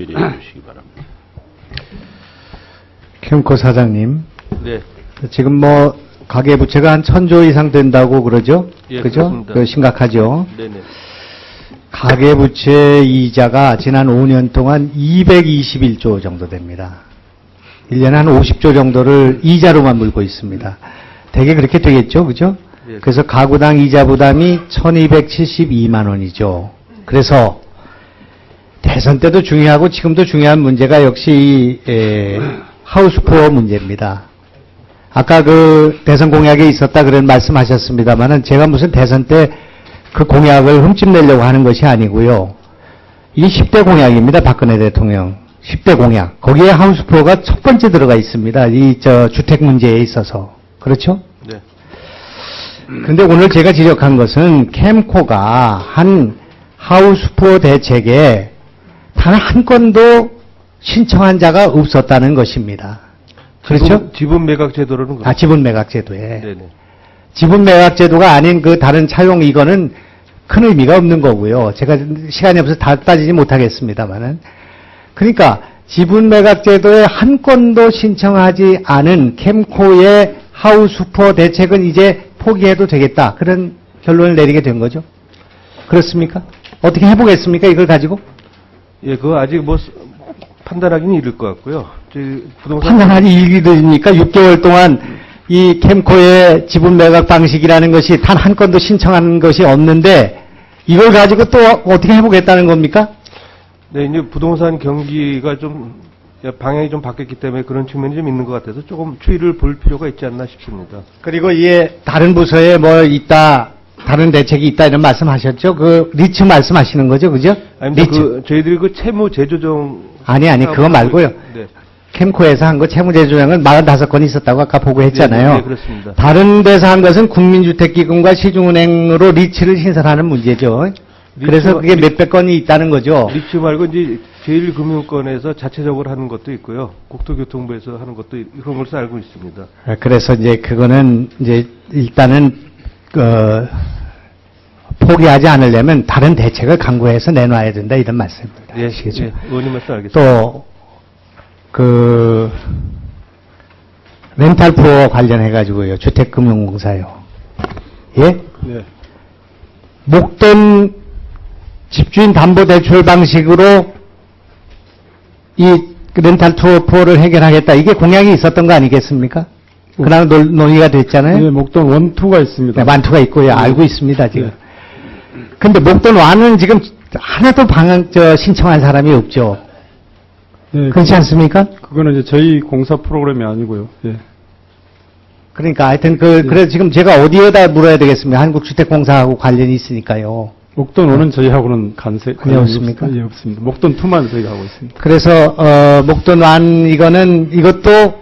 질의해 주시기 바랍니다. 캠코 사장님, 네, 지금 뭐 가계 부채가 한 천조 이상 된다고 그러죠? 예, 그죠? 그 심각하죠. 네네. 가계 부채 이자가 지난 5년 동안 221조 정도 됩니다. 1년에 한 50조 정도를 이자로만 물고 있습니다. 대개 그렇게 되겠죠? 그죠? 예. 그래서 가구당 이자 부담이 1272만 원이죠. 그래서 대선 때도 중요하고 지금도 중요한 문제가 역시 이, 에, 하우스푸어 문제입니다. 아까 그 대선 공약에 있었다 그런 말씀하셨습니다만은 제가 무슨 대선 때 그 공약을 흠집내려고 하는 것이 아니고요. 이게 10대 공약입니다. 박근혜 대통령. 10대 공약. 거기에 하우스푸어가 첫 번째 들어가 있습니다. 이 저 주택 문제에 있어서. 그렇죠? 네. 근데 오늘 제가 지적한 것은 캠코가 한 하우스푸어 대책에 단 한 건도 신청한 자가 없었다는 것입니다. 그렇죠? 지분, 지분 매각 제도로는 아, 지분 매각 제도에. 네네. 지분 매각 제도가 아닌 그 다른 차용 이거는 큰 의미가 없는 거고요. 제가 시간이 없어서 다 따지지 못하겠습니다만은. 그러니까 지분 매각 제도에 한 건도 신청하지 않은 캠코의 하우스푸어 대책은 이제 포기해도 되겠다. 그런 결론을 내리게 된 거죠. 그렇습니까? 어떻게 해보겠습니까? 이걸 가지고? 예, 그거 아직 뭐 스- 판단하기는 이를 것 같고요. 부동산 판단하기 일기들이니까 6개월 동안 이 캠코의 지분 매각 방식이라는 것이 단 한 건도 신청한 것이 없는데 이걸 가지고 또 어떻게 해보겠다는 겁니까? 네, 이제 부동산 경기가 좀 방향이 좀 바뀌었기 때문에 그런 측면이 좀 있는 것 같아서 조금 추이를 볼 필요가 있지 않나 싶습니다. 그리고 이에 다른 부서에 뭐 있다, 다른 대책이 있다 이런 말씀하셨죠? 그 리츠 말씀하시는 거죠, 그죠? 아닙니다. 리츠. 그 저희들이 그 채무 재조정 아니 아니 그거 말고요. 네. 캠코에서 한 거 채무제조장은 45건 있었다고 아까 보고했잖아요. 네, 네, 그렇습니다. 다른 데서 한 것은 국민주택기금과 시중은행으로 리츠를 신설하는 문제죠. 그래서 그게 몇백 건이 있다는 거죠. 리츠 말고 이제 제1금융권에서 자체적으로 하는 것도 있고요. 국토교통부에서 하는 것도 있- 그런 것을 알고 있습니다. 아, 그래서 이제 그거는 이제 일단은 어, 포기하지 않으려면 다른 대책을 강구해서 내놔야 된다 이런 말씀입니다. 예, 아시겠죠? 예, 의원님 말씀 알겠습니다. 또, 그, 렌탈 프로 관련해가지고요. 주택금융공사요. 예? 네. 목돈 집주인 담보 대출 방식으로 이 렌탈 투어 프로를 해결하겠다. 이게 공약이 있었던 거 아니겠습니까? 그날 논- 논의가 됐잖아요. 네, 목돈 원투가 있습니다. 네, 많투가 있고요. 알고 있습니다, 지금. 근데 목돈 완은 지금 하나도 방안, 저, 신청한 사람이 없죠. 네, 그렇지 않습니까? 그거는 이제 저희 공사 프로그램이 아니고요. 예. 그러니까 하여튼 그, 그래서 지금 제가 어디에다 물어야 되겠습니까? 한국주택공사하고 관련이 있으니까요. 목돈 원은 저희하고는 간세 관련 없습니까? 예, 없습니다. 목돈 투만 저희가 하고 있습니다. 그래서, 어, 목돈 완, 이거는, 이것도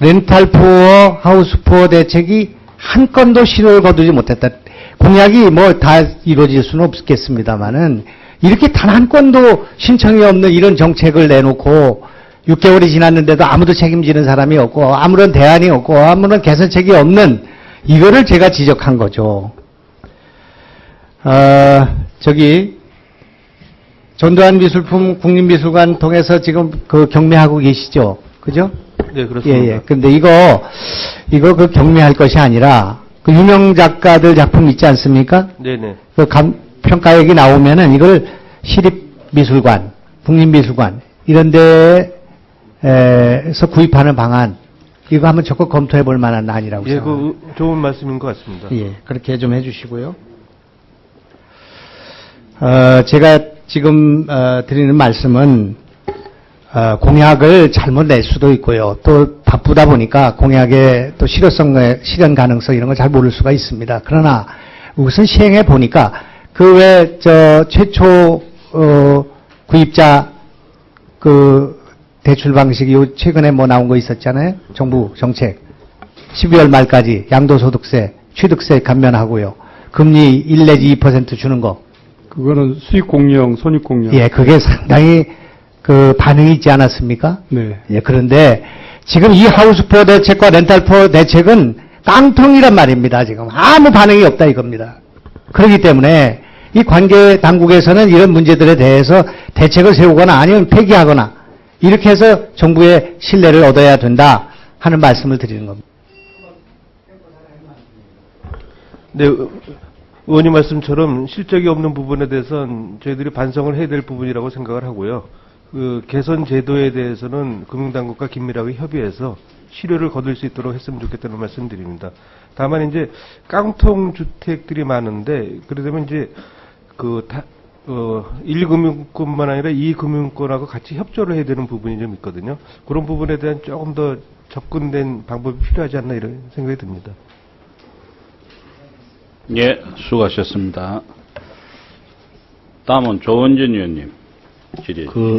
렌탈 푸어, 하우스 푸어 대책이 한 건도 실효를 거두지 못했다. 공약이 뭐 다 이루어질 수는 없겠습니다만은, 이렇게 단 한 건도 신청이 없는 이런 정책을 내놓고, 6개월이 지났는데도 아무도 책임지는 사람이 없고, 아무런 대안이 없고, 아무런 개선책이 없는, 이거를 제가 지적한 거죠. 어, 저기, 전두환 미술품 국립미술관 통해서 지금 그 경매하고 계시죠? 그죠? 네, 예, 그렇습니다. 예. 근데 이거, 이거 그 경매할 것이 아니라, 그 유명 작가들 작품 있지 않습니까? 네네. 그 감, 평가액이 나오면은 이걸 시립미술관, 국립미술관, 이런 데에서 구입하는 방안, 이거 한번 적극 검토해 볼 만한 안이라고 예, 생각합니다. 그 좋은 말씀인 것 같습니다. 예, 그렇게 좀 해주시고요. 어, 제가 지금 어, 드리는 말씀은 어, 공약을 잘못 낼 수도 있고요. 또 바쁘다 보니까 공약의 또 실효성, 실현 가능성 이런 걸 잘 모를 수가 있습니다. 그러나 우선 시행해 보니까 그 외 저 최초 어, 구입자 그 대출 방식이 요 최근에 뭐 나온 거 있었잖아요. 정부 정책. 12월 말까지 양도소득세, 취득세 감면하고요. 금리 1 내지 2% 주는 거. 그거는 수익 공유형, 손익 공유형. 예, 그게 상당히 그 반응이 있지 않았습니까? 네. 예, 그런데 지금 이 하우스포 대책과 렌탈포 대책은 깡통이란 말입니다, 지금. 아무 반응이 없다 이겁니다. 그렇기 때문에 이 관계 당국에서는 이런 문제들에 대해서 대책을 세우거나 아니면 폐기하거나 이렇게 해서 정부의 신뢰를 얻어야 된다 하는 말씀을 드리는 겁니다. 네, 의- 의원님 말씀처럼 실적이 없는 부분에 대해서는 저희들이 반성을 해야 될 부분이라고 생각을 하고요. 그 개선 제도에 대해서는 금융당국과 긴밀하게 협의해서 실효를 거둘 수 있도록 했으면 좋겠다는 말씀드립니다. 다만 이제 깡통 주택들이 많은데 그러다면 이제 그 다, 어, 1금융권만 아니라 2금융권하고 같이 협조를 해야 되는 부분이 좀 있거든요. 그런 부분에 대한 조금 더 접근된 방법이 필요하지 않나 이런 생각이 듭니다. 예, 수고하셨습니다. 다음은 조원진 의원님 질의. 그